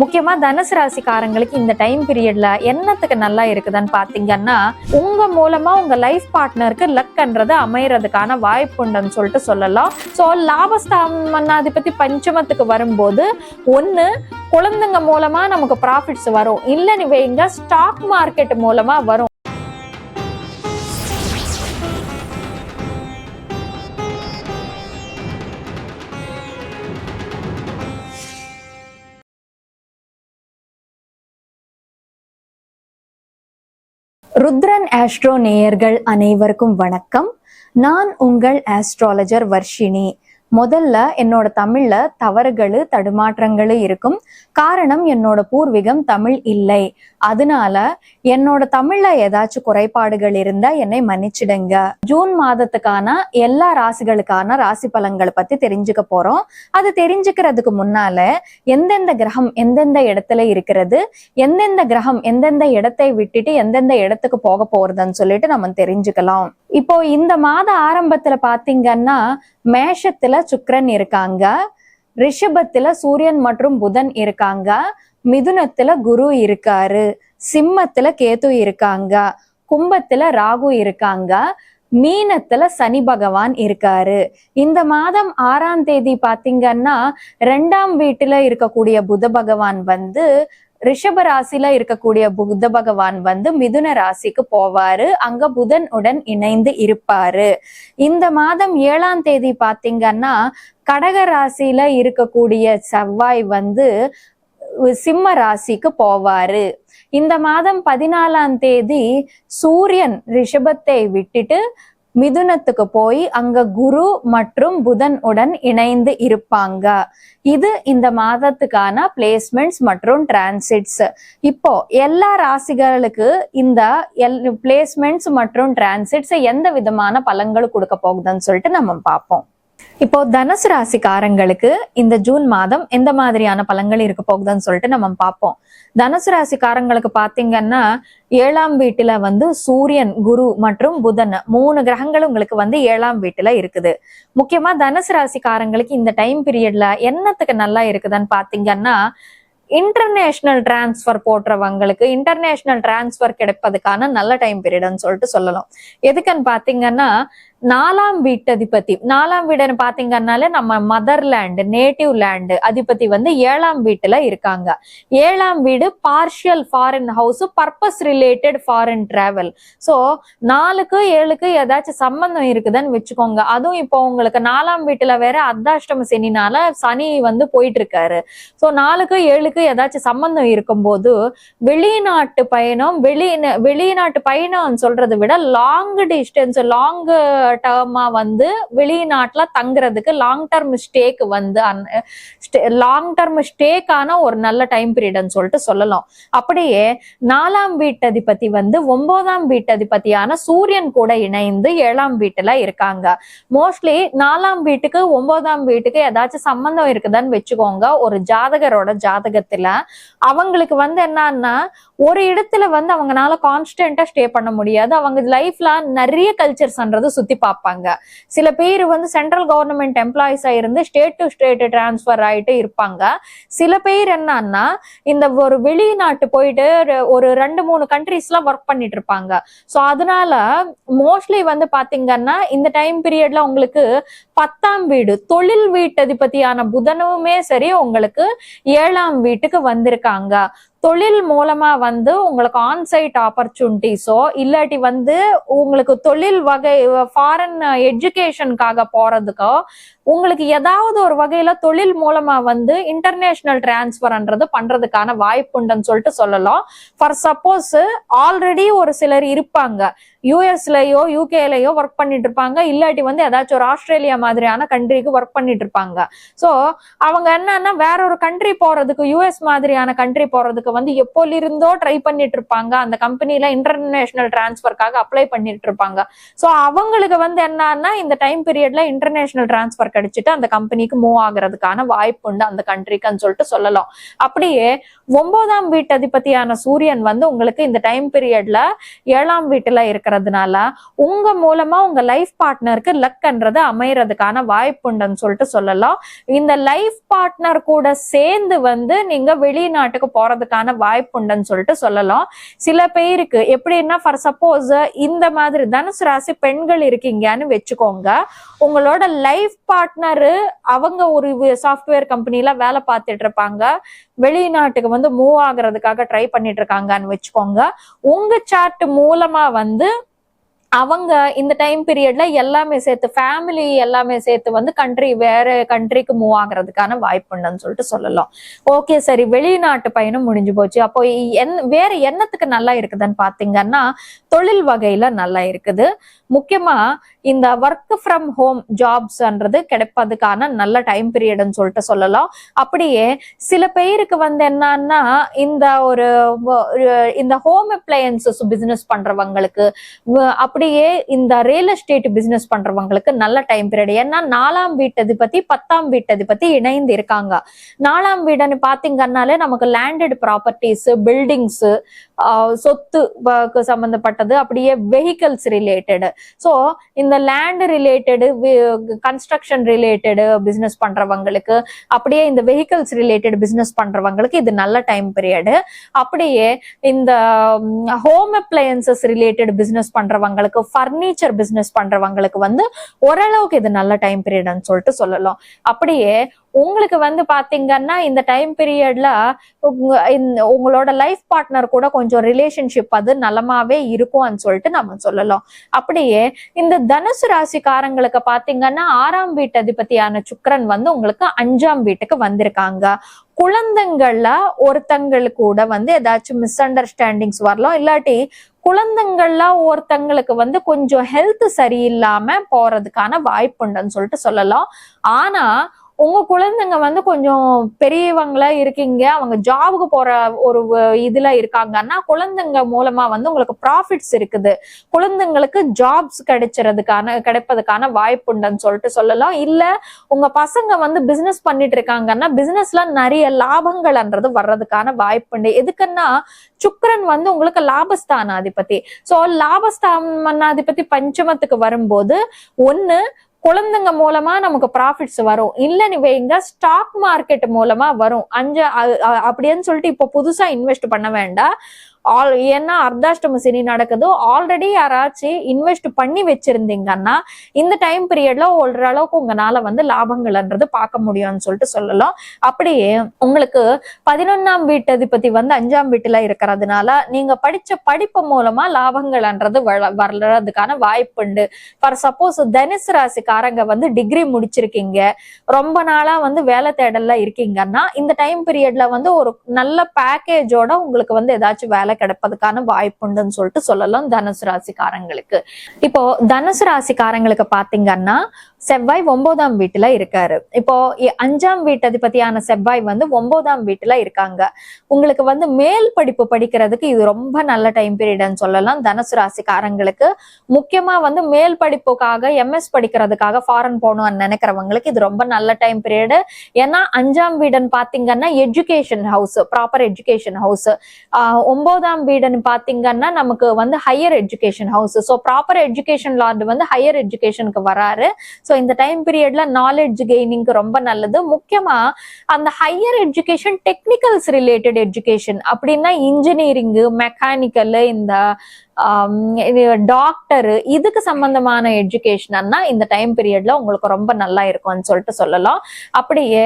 முக்கியமா தனுசு ராசிக்காரங்களுக்கு இந்த டைம் பீரியட்ல என்னத்துக்கு நல்லா இருக்குதுன்னு பாத்தீங்கன்னா உங்க மூலமா உங்க லைஃப் பார்ட்னருக்கு லக்ன்றது அமையறதுக்கான வாய்ப்புண்டுன்னு சொல்லிட்டு சொல்லலாம். ஸோ லாபஸ்தானாதிபதி பஞ்சமத்துக்கு வரும்போது ஒண்ணு குழந்தைங்க மூலமா நமக்கு ப்ராஃபிட்ஸ் வரும். இல்லைன்னு நீங்க ஸ்டாக் மார்க்கெட் மூலமா வரும். ருத்ரன் ஆஸ்ட்ரோ நேயர்கள் அனைவருக்கும் வணக்கம். நான் உங்கள் ஆஸ்ட்ராலஜர் வர்ஷினி. முதல்ல என்னோட தமிழ்ல தவறுகள் தடுமாற்றங்கள் இருக்கும். காரணம் என்னோட பூர்வீகம் தமிழ் இல்லை. அதனால என்னோட தமிழ்ல ஏதாச்சும் குறைபாடுகள் இருந்தா என்னை மன்னிச்சிடுங்க. ஜூன் மாதத்துக்கான எல்லா ராசிகளுக்கான ராசி பலன்களை பத்தி தெரிஞ்சுக்க போறோம். அது தெரிஞ்சுக்கிறதுக்கு முன்னால எந்தெந்த கிரகம் எந்தெந்த இடத்துல இருக்கிறது எந்தெந்த கிரகம் எந்தெந்த இடத்தை விட்டுட்டு எந்தெந்த இடத்துக்கு போக போறதுன்னு சொல்லிட்டு நம்ம தெரிஞ்சுக்கலாம். இப்போ இந்த மாத ஆரம்பத்துல பாத்தீங்கன்னா மேஷத்துல சுக்கரன் இருக்காங்க. ரிஷபத்துல சூரியன் மற்றும் புதன் இருக்காங்க. மிதுனத்துல குரு இருக்காரு. சிம்மத்துல கேது இருக்காங்க. கும்பத்துல ராகு இருக்காங்க. மீனத்துல சனி பகவான் இருக்காரு. இந்த மாதம் ஆறாம் தேதி பாத்தீங்கன்னா ரெண்டாம் வீட்டுல இருக்கக்கூடிய புத பகவான் வந்து ரிஷப ராசில இருக்கக்கூடிய புத்த பகவான் வந்து மிதுன ராசிக்கு போவாரு. அங்க புதன் உடன் இணைந்து இருப்பாரு. இந்த மாதம் ஏழாம் தேதி பாத்தீங்கன்னா கடக ராசியில இருக்கக்கூடிய செவ்வாய் வந்து சிம்ம ராசிக்கு போவாரு. இந்த மாதம் பதினாலாம் தேதி சூரியன் ரிஷபத்தை விட்டுட்டு மிதுனத்துக்கு போய் அங்க குரு மற்றும் புதன் உடன் இணைந்து இருப்பாங்க. இது இந்த மாதத்துக்கான பிளேஸ்மெண்ட்ஸ் மற்றும் டிரான்சிட்ஸ் இப்போ எல்லா ராசிகளுக்கு இந்த எல் பிளேஸ்மெண்ட்ஸ் மற்றும் டிரான்சிட்ஸ் எந்த விதமான பலன்கள் கொடுக்க போகுதுன்னு சொல்லிட்டு நம்ம பார்ப்போம். இப்போ தனுசு ராசிக்காரங்களுக்கு இந்த ஜூன் மாதம் எந்த மாதிரியான பலன்கள் இருக்க போகுதுன்னு சொல்லிட்டு நம்ம பார்ப்போம். தனுசு ராசிக்காரங்களுக்கு பாத்தீங்கன்னா ஏழாம் வீட்டுல வந்து சூரியன் குரு மற்றும் புதன் மூணு கிரகங்கள் உங்களுக்கு வந்து ஏழாம் வீட்டுல இருக்குது. முக்கியமா தனுசு ராசிக்காரங்களுக்கு இந்த டைம் பீரியட்ல என்னத்துக்கு நல்லா இருக்குதுன்னு பாத்தீங்கன்னா இன்டர்நேஷனல் டிரான்ஸ்ஃபர் போடுறவங்களுக்கு இன்டர்நேஷனல் டிரான்ஸ்ஃபர் கிடைப்பதுக்கான நல்ல டைம் பீரியட்னு சொல்லிட்டு சொல்லலாம். எதுக்குன்னு பாத்தீங்கன்னா நாலாம் வீட்டு அதிபதி நாலாம் வீடுன்னு பாத்தீங்கன்னாலே நம்ம மதர்லேண்டு நேட்டிவ் லேண்டு அதிபதி வந்து ஏழாம் வீட்டுல இருக்காங்க. ஏழாம் வீடு partial foreign house purpose related foreign travel so நாலுக்கு ஏழுக்கு ஏதாச்சும் சம்பந்தம் இருக்குதுன்னு வச்சுக்கோங்க. அதுவும் இப்போ உங்களுக்கு நாலாம் வீட்டுல வேற அர்த்தாஷ்டம சனினால சனி வந்து போயிட்டு இருக்காரு ஸோ நாலுக்கு ஏழுக்கு ஏதாச்சும் சம்பந்தம் இருக்கும்போது வெளிநாட்டு பயணம் வெளி வெளிநாட்டு பயணம் சொல்றதை விட லாங் டிஸ்டன்ஸ் லாங் டேர்மா வந்து வெளிநாட்டுல தங்குறதுக்கு லாங் டர்ம் ஸ்டேக்கு வந்து லாங் டர்ம் ஸ்டேக்கான ஒரு நல்ல டைம் பீரியட்னு சொல்லிட்டு சொல்லலாம். அப்படியே நாலாம் வீட்டதிபதி வந்து ஒன்பதாம் வீட்டதிபதியான சூரியன் கூட இணைந்து ஏழாம் வீட்டுல இருக்காங்க. மோஸ்ட்லி நாலாம் வீட்டுக்கு ஒன்பதாம் வீட்டுக்கு ஏதாச்சும் சம்பந்தம் இருக்குதான்னு வச்சுக்கோங்க. ஒரு ஜாதகரோட ஜாதகத்துல அவங்களுக்கு வந்து என்னன்னா ஒரு இடத்துல வந்து அவங்கனால கான்ஸ்டன்டா ஸ்டே பண்ண முடியாது. அவங்க லைஃப்ல நிறைய கல்ச்சர்ஸ்ன்றது சுத்தி பார்ப்பாங்க சில பேர் வந்து சென்ட்ரல் கவர்மெண்ட் எம்ப்ளாயிஸா இருந்து ஸ்டேட் டு ஸ்டேட் டிரான்ஸ்ஃபர் ஆயிட்டு இருப்பாங்க. சில பேர் என்னன்னா இந்த ஒரு வெளிநாட்டு போயிட்டு ஒரு ரெண்டு மூணு கண்ட்ரிஸ்லாம் ஒர்க் பண்ணிட்டு இருப்பாங்க. ஸோ அதனால மோஸ்ட்லி வந்து பாத்தீங்கன்னா இந்த டைம் பீரியட்ல உங்களுக்கு பத்தாம் வீடு தொழில் வீட்டதிபதியான புதனுமே சரி உங்களுக்கு ஏழாம் வீட்டுக்கு வந்திருக்காங்க. தொழில் மூலமா வந்து உங்களுக்கு ஆன்சைட் ஆப்பர்ச்சுனிட்டிஸோ இல்லாட்டி வந்து உங்களுக்கு தொழில் வகை ஃபாரின் எஜுகேஷனுக்காக போறதுக்கோ உங்களுக்கு ஏதாவது ஒரு வகையில தொழில் மூலமா வந்து இன்டர்நேஷனல் டிரான்ஸ்ஃபர்ன்றது பண்றதுக்கான வாய்ப்புண்டுன்னு சொல்லிட்டு சொல்லலாம். ஃபார் சப்போஸ் ஆல்ரெடி ஒரு சிலர் இருப்பாங்க. யூஎஸ்லயோ யூகேலயோ ஒர்க் பண்ணிட்டு இருப்பாங்க இல்லாட்டி வந்து ஏதாச்சும் ஒரு ஆஸ்திரேலியா மாதிரியான கண்ட்ரிக்கு ஒர்க் பண்ணிட்டு இருப்பாங்க ஸோ அவங்க என்னன்னா வேற ஒரு கண்ட்ரி போறதுக்கு யூஎஸ் மாதிரியான கண்ட்ரி போறதுக்கு வந்து எப்போலிருந்தோ ட்ரை பண்ணிட்டு இருப்பாங்க அந்த கம்பெனில இன்டர்நேஷனல் டிரான்ஸ்ஃபர்க்காக அப்ளை பண்ணிட்டு இருப்பாங்க ஸோ அவங்களுக்கு வந்து என்னன்னா இந்த டைம் பீரியட்ல இன்டர்நேஷனல் டிரான்ஸ்ஃபர் கிடைச்சிட்டு அந்த கம்பெனிக்கு மூவ் ஆகுறதுக்கான வாய்ப்பு உண்டு அந்த கண்ட்ரிக்குன்னு சொல்லிட்டு சொல்லலாம். அப்படியே ஒன்பதாம் வீட்டு அதிபதியான சூரியன் வந்து உங்களுக்கு இந்த டைம் பீரியட்ல ஏழாம் வீட்டுல இருக்கிறதுனால உங்க மூலமா உங்க லைஃப் பார்ட்னருக்கு லக்ன்றது அமையறதுக்கான வாய்ப்பு உண்டுன்னு சொல்லிட்டு சொல்லலாம். இந்த லைஃப் பார்ட்னர் கூட சேர்ந்து வந்து நீங்க வெளிநாட்டுக்கு போறதுக்கான வாய்ப்பு உண்டுன்னு சொல்லிட்டு சொல்லலாம். சில பேருக்கு எப்படின்னா ஃபார் சப்போஸ் இந்த மாதிரி தனுசு ராசி பெண்கள் இருக்கீங்கன்னு வச்சுக்கோங்க. உங்களோட லைஃப் பார்ட்னரு அவங்க ஒரு சாஃப்ட்வேர் கம்பெனில வேலை பார்த்துட்டு இருப்பாங்க. வெளிநாட்டுக்கு வந்து மூவ் ஆகுறதுக்காக ட்ரை பண்ணிட்டு இருக்காங்கன்னு வச்சுக்கோங்க. உங்க சார்ட் மூலமா வந்து அவங்க இந்த டைம் பீரியட்ல எல்லாமே சேர்த்து ஃபேமிலி எல்லாமே சேர்த்து வந்து கண்ட்ரி வேற கண்ட்ரிக்கு மூவ் ஆகுறதுக்கான வாய்ப்பு சொல்லிட்டு சொல்லலாம். ஓகே சரி. வெளிநாட்டு பயணம் முடிஞ்சு போச்சு. அப்போ என் வேற என்னத்துக்கு நல்லா இருக்குதுன்னு பாத்தீங்கன்னா தொழில் வகையில நல்லா இருக்குது. முக்கியமா இந்த ஒர்க் ஃப்ரம் ஹோம் ஜாப்ஸ்ன்றது கிடைப்பதுக்கான நல்ல டைம் பீரியட்னு சொல்லிட்டு சொல்லலாம். அப்படியே சில பேருக்கு வந்து என்னன்னா இந்த ஒரு இந்த ஹோம் அப்ளையன்சஸ் பிசினஸ் பண்றவங்களுக்கு அப்படி அப்படியே இந்த ரியல் எஸ்டேட் பிசினஸ் பண்றவங்களுக்கு நல்ல டைம் பீரியட் ஏன்னா நாலாம் வீட்டதிபதி பத்தாம் வீட்டதிபதி இணைந்து இருக்காங்க. நாலாம் வீடுன்னு பாத்தீங்கன்னாலே நமக்கு லேண்டட் ப்ராப்பர்ட்டிஸ் பில்டிங்ஸ் சொத்து சம்பந்தப்பட்டது. அப்படியே வெஹிக்கல்ஸ் ரிலேட்டடு ஸோ இந்த land related construction related business பண்றவங்களுக்கு அப்படியே இந்த வெஹிக்கல்ஸ் ரிலேட்டட் பிசினஸ் பண்றவங்களுக்கு இது நல்ல டைம் பீரியடு அப்படியே இந்த ஹோம் அப்ளையன்சஸ் ரிலேட்டட் பிசினஸ் பண்றவங்களுக்கு ஃபர்னிச்சர் பிசினஸ் பண்றவங்களுக்கு வந்து ஓரளவுக்கு இது நல்ல டைம் பீரியட்னு சொல்லிட்டு சொல்லலாம். அப்படியே உங்களுக்கு வந்து பாத்தீங்கன்னா இந்த டைம் பீரியட்ல உங்களோட லைஃப் பார்ட்னர் கூட கொஞ்சம் ரிலேஷன்ஷிப் அது நலமாவே இருக்கும்னு சொல்லிட்டு நம்ம சொல்லலாம். அப்படியே இந்த தனுசு ராசிக்காரங்களுக்கு பாத்தீங்கன்னா ஆறாம் வீட்டு அதிபதியான சுக்கரன் வந்து உங்களுக்கு அஞ்சாம் வீட்டுக்கு வந்திருக்காங்க. குழந்தைங்கள்ல ஒருத்தங்களுக்கு கூட வந்து ஏதாச்சும் மிஸ் அண்டர்ஸ்டாண்டிங்ஸ் வரலாம். இல்லாட்டி குழந்தைங்கள்ல ஒருத்தங்களுக்கு வந்து கொஞ்சம் ஹெல்த் சரியில்லாம போறதுக்கான வாய்ப்பு உண்டுன்னு சொல்லிட்டு சொல்லலாம். ஆனா உங்க குழந்தைங்க வந்து கொஞ்சம் பெரியவங்களா இருக்கீங்க. அவங்க ஜாபுக்கு போற ஒரு இதுல இருக்காங்கன்னா குழந்தைங்க மூலமா வந்து உங்களுக்கு ப்ராஃபிட்ஸ் இருக்குது. குழந்தைங்களுக்கு ஜாப்ஸ் கிடைச்சறதுக்கான கிடைப்பதுக்கான வாய்ப்பு உண்டுன்னு சொல்லிட்டு சொல்லலாம். இல்ல உங்க பசங்க வந்து பிசினஸ் பண்ணிட்டு இருக்காங்கன்னா பிசினஸ்ல நிறைய லாபங்கள்ன்றது வர்றதுக்கான வாய்ப்பு உண்டு. எதுக்குன்னா சுக்கரன் வந்து உங்களுக்கு லாபஸ்தானாதிபதி. சோ லாபஸ்தானாதிபதி பஞ்சமத்துக்கு வரும்போது ஒன்னு குழந்தைங்க மூலமா நமக்கு ப்ராஃபிட்ஸ் வரும். இல்லன்னு வைங்க ஸ்டாக் மார்க்கெட் மூலமா வரும். அஞ்சு அப்படின்னு சொல்லிட்டு இப்போ புதுசா இன்வெஸ்ட் பண்ண வேண்டாம். ஆல் ஏன்னா அர்த்தாஷ்டம சனி நடக்குதோ. ஆல்ரெடி யாராச்சும் இன்வெஸ்ட் பண்ணி வச்சிருந்தீங்கன்னா இந்த டைம் பீரியட்ல ஓரளவுக்கு உங்களால வந்து லாபங்கள்ன்றது பார்க்க முடியும்னு சொல்லிட்டு சொல்லலாம். அப்படியே உங்களுக்கு பதினொன்னாம் வீட்டு அதிபதி வந்து அஞ்சாம் வீட்டுல இருக்கிறதுனால நீங்க படிச்ச படிப்பு மூலமா லாபங்கள்ன்றது வள- வர்றதுக்கான வாய்ப்பு உண்டு. ஃபார் சப்போஸ் தனுசு ராசிக்காரங்க வந்து டிகிரி முடிச்சிருக்கீங்க. ரொம்ப நாளா வந்து வேலை தேடல்ல இருக்கீங்கன்னா இந்த டைம் பீரியட்ல வந்து ஒரு நல்ல பேக்கேஜோட உங்களுக்கு வந்து ஏதாச்சும் வேலை கிடப்பதுக்கான வாய்ப்புண்டுன்னு சொல்லிட்டு சொல்லலாம் தனுசு ராசிக்காரங்களுக்கு. இப்போ தனுசு ராசிக்காரங்களுக்கு பாத்தீங்கன்னா செவ்வாய் ஒன்பதாம் வீட்டுல இருக்காரு. இப்போ அஞ்சாம் வீட்டு அதிபதியான செவ்வாய் வந்து ஒன்பதாம் வீட்டுல இருக்காங்க. உங்களுக்கு வந்து மேல் படிப்பு படிக்கிறதுக்கு இது ரொம்ப நல்ல டைம் பீரியட்னு சொல்லலாம். தனுசு ராசிக்காரங்களுக்கு முக்கியமா வந்து மேல் படிப்புக்காக எம்எஸ் படிக்கிறதுக்காக ஃபாரின் போகணும்னு நினைக்கிறவங்களுக்கு இது ரொம்ப நல்ல டைம் பீரியடு ஏன்னா அஞ்சாம் வீடுன்னு பாத்தீங்கன்னா education house proper education house ஒன்பதாம் வீடுன்னு பாத்தீங்கன்னா நமக்கு வந்து higher education house so proper education lord வந்து ஹையர் எஜுகேஷனுக்கு வராரு. ஸோ இந்த டைம் பீரியட்ல நாலேஜ் கெய்னிங்க்கு ரொம்ப நல்லது. முக்கியமா அந்த higher education technicals related education அப்படின்னா இன்ஜினியரிங் மெக்கானிக்கல் இந்த டாக்டர் இதுக்கு சம்பந்தமான எஜுகேஷன்னா இந்த டைம் பீரியட்ல உங்களுக்கு ரொம்ப நல்லா இருக்கும்னு சொல்லிட்டு சொல்லலாம். அப்படியே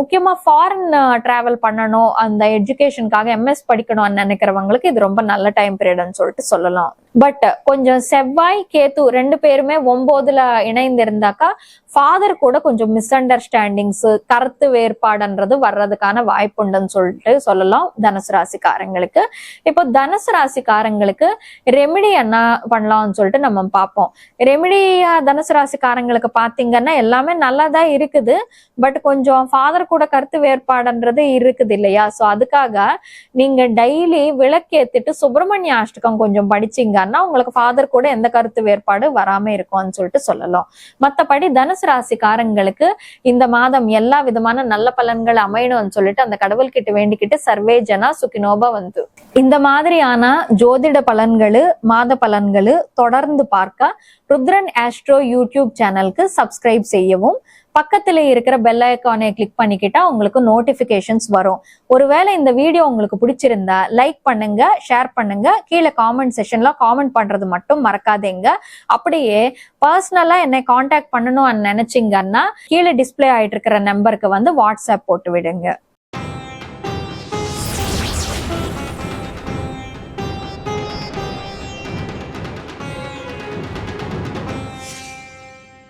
முக்கியமா ஃபாரின் டிராவல் பண்ணணும் அந்த எஜுகேஷனுக்காக எம்எஸ் படிக்கணும்னு நினைக்கிறவங்களுக்கு இது ரொம்ப நல்ல டைம் பீரியட்னு சொல்லிட்டு சொல்லலாம். பட் கொஞ்சம் செவ்வாய் கேத்து ரெண்டு பேருமே ஒன்பதுல இணைந்து இருந்தாக்கா ஃபாதர் கூட கொஞ்சம் மிஸ் அண்டர்ஸ்டாண்டிங்ஸ் கருத்து வேறுபாடுன்றது வர்றதுக்கான வாய்ப்புண்டுன்னு சொல்லிட்டு சொல்லலாம் தனுசு ராசிக்காரங்களுக்கு. இப்போ தனுசு ராசிக்காரங்களுக்கு ரெமிடி என்ன பண்ணலாம்னு சொல்லிட்டு நம்ம பார்ப்போம். ரெமிடியா தனுசு ராசிக்காரங்களுக்கு பாத்தீங்கன்னா எல்லாமே நல்லா இருக்குது. பட் கொஞ்சம் ஃபாதர் கூட கருத்து வேறுபாடுன்றது இருக்குது இல்லையா? ஸோ அதுக்காக நீங்க டெய்லி விளக்கேத்திட்டு சுப்பிரமணிய அஷ்டகம் கொஞ்சம் படிச்சீங்கன்னா உங்களுக்கு ஃபாதர் கூட எந்த கருத்து வேறுபாடு வராம இருக்கும்னு சொல்லிட்டு சொல்லலாம். மத்தபடி தனுசு ராசிக்காரங்களுக்கு இந்த மாதம் எல்லா விதமான நல்ல பலன்கள் அமையணும்னு சொல்லிட்டு அந்த கடவுள்கிட்ட வேண்டிக்கிட்டு சர்வே ஜனா சுகினோபா வந்து இந்த மாதிரியான ஜோதிட பலன் பலன்கள் மாத பலன்கள் தொடர்ந்து பார்க்க ருத்ரன் ஆஸ்ட்ரோ யூடியூப் சேனலுக்கு சப்ஸ்கிரைப் செய்யவும். பக்கத்துல இருக்கிற பெல் ஐக்கானை கிளிக் பண்ணிக்கிட்டா உங்களுக்கு நோட்டிபிகேஷன்ஸ் வரும். ஒருவேளை இந்த வீடியோ உங்களுக்கு பிடிச்சிருந்தா லைக் பண்ணுங்க ஷேர் பண்ணுங்க. கீழே காமெண்ட் செஷன்ல காமெண்ட் பண்றது மட்டும் மறக்காதீங்க. அப்படியே பர்சனலா என்னை காண்டாக்ட் பண்ணணும் நினைச்சீங்கன்னா கீழே டிஸ்பிளே ஆயிட்டு இருக்கிற நம்பருக்கு வந்து வாட்ஸ்அப் போட்டு விடுங்க.